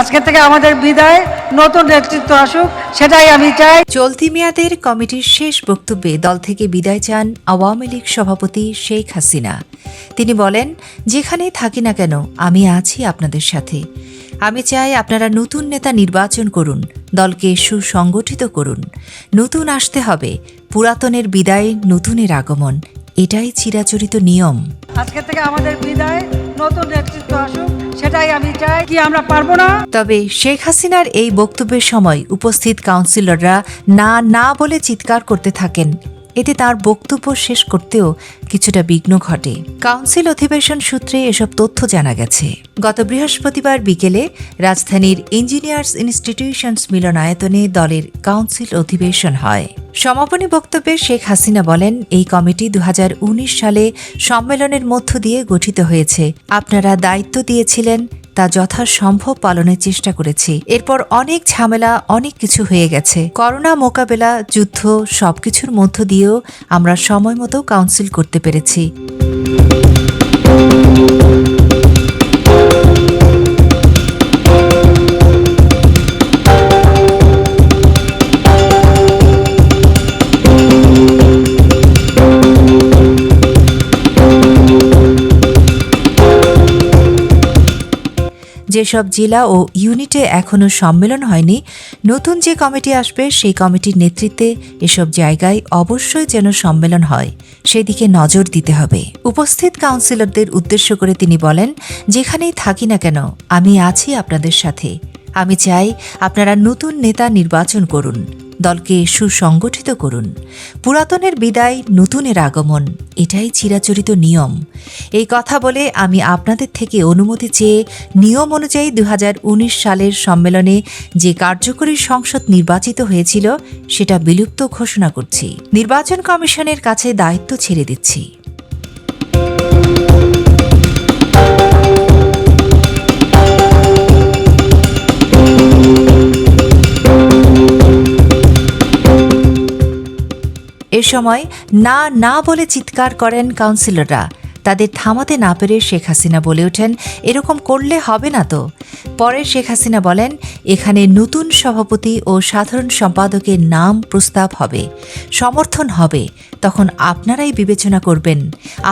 আজকে থেকে আমাদের বিদায়। নতুন নেতৃত্ব আসুক সেটাই আমি চাই। চলতি মেয়াদের কমিটির শেষ বক্তব্যে দল থেকে বিদায় চান আওয়ামী লীগ সভাপতি শেখ হাসিনা। তিনি বলেন যেখানেই থাকি না কেন আমি আছি আপনাদের সাথে। আমি চাই আপনারা নতুন নেতা নির্বাচন করুন দলকে সুসংগঠিত করুন। নতুন আসতে হবে পুরাতনের বিদায় নতুনের আগমন এটাই চিরাচরিত নিয়ম। আজকে থেকে আমাদের বিদায়। নতুন নেতৃত্ব আসুক, সেটাই আমি চাই। কি আমরা পারব না? তবে শেখ হাসিনার এই বক্তব্যের সময় উপস্থিত কাউন্সিলররা না না বলে চিৎকার করতে থাকেন। এতে তার বক্তব্য শেষ করতেও কিছুটা বিঘ্ন ঘটে। কাউন্সিল অধিবেশন সূত্রে এসব তথ্য জানা গেছে। গত বৃহস্পতিবার বিকেলে রাজধানীর ইঞ্জিনিয়ার্স ইনস্টিটিউশনস মিলনায়তনে দলের কাউন্সিল অধিবেশন হয়। সমাপনী বক্তব্যে শেখ হাসিনা বলেন, এই কমিটি দু হাজার উনিশ সালে সম্মেলনের মধ্য দিয়ে গঠিত হয়েছে। আপনারা দায়িত্ব দিয়েছিলেন, তা যথাসম্ভব পালনের চেষ্টা করেছি। এরপর অনেক ঝামেলা, অনেক কিছু হয়ে গেছে। করোনা মোকাবেলা, যুদ্ধ, সবকিছুর মধ্য দিয়েও আমরা সময় মতো কাউন্সিল করতে পেরেছি। যেসব জেলা ও ইউনিটে এখনও সম্মেলন হয়নি, নতুন যে কমিটি আসবে সেই কমিটির নেতৃত্বে এসব জায়গায় অবশ্যই যেন সম্মেলন হয়। সেদিকে নজর দিতে হবে। উপস্থিত কাউন্সিলরদের উদ্দেশ্য করে তিনি বলেন, যেখানেই থাকি না কেন, আমি আছি আপনাদের সাথে। আমি চাই আপনারা নতুন নেতা নির্বাচন করুন। দলকে সুসংগঠিত করুন। পুরাতনের বিদায়, নতুনের আগমন, এটাই চিরাচরিত নিয়ম। এই কথা বলে আমি আপনাদের থেকে অনুমতি চেয়ে নিয়ম অনুযায়ী দু হাজার উনিশ সালের সম্মেলনে যে কার্যকরী সংসদ নির্বাচিত হয়েছিল, সেটা বিলুপ্ত ঘোষণা করছি। নির্বাচন কমিশনের কাছে দায়িত্ব ছেড়ে দিচ্ছি। সময় না না বলে চিৎকার করেন কাউন্সিলররা তাদের থামাতে না পেরে শেখ হাসিনা বলে ওঠেন, এরকম করলে হবে না তো। পরে শেখ হাসিনা বলেন, এখানে নতুন সভাপতি ও সাধারণ সম্পাদকের নাম প্রস্তাব হবে, সমর্থন হবে। তখন আপনারাই বিবেচনা করবেন।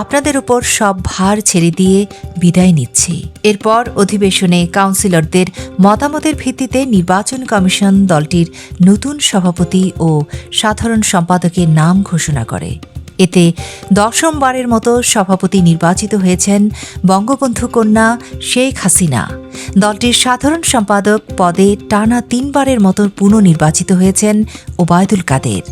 আপনাদের উপর সব ভার ছেড়ে দিয়ে বিদায় নিচ্ছি। এরপর অধিবেশনে কাউন্সিলরদের মতামতের ভিত্তিতে নির্বাচন কমিশন দলটির নতুন সভাপতি ও সাধারণ সম্পাদকের নাম ঘোষণা করে। এতে দশমবারের মতো সভাপতি নির্বাচিত হয়েছেন বঙ্গবন্ধু কন্যা শেখ হাসিনা। দলটির সাধারণ সম্পাদক পদে টানা তিনবারের মতো পুনর্নির্বাচিত হয়েছেন ওবায়দুল কাদের।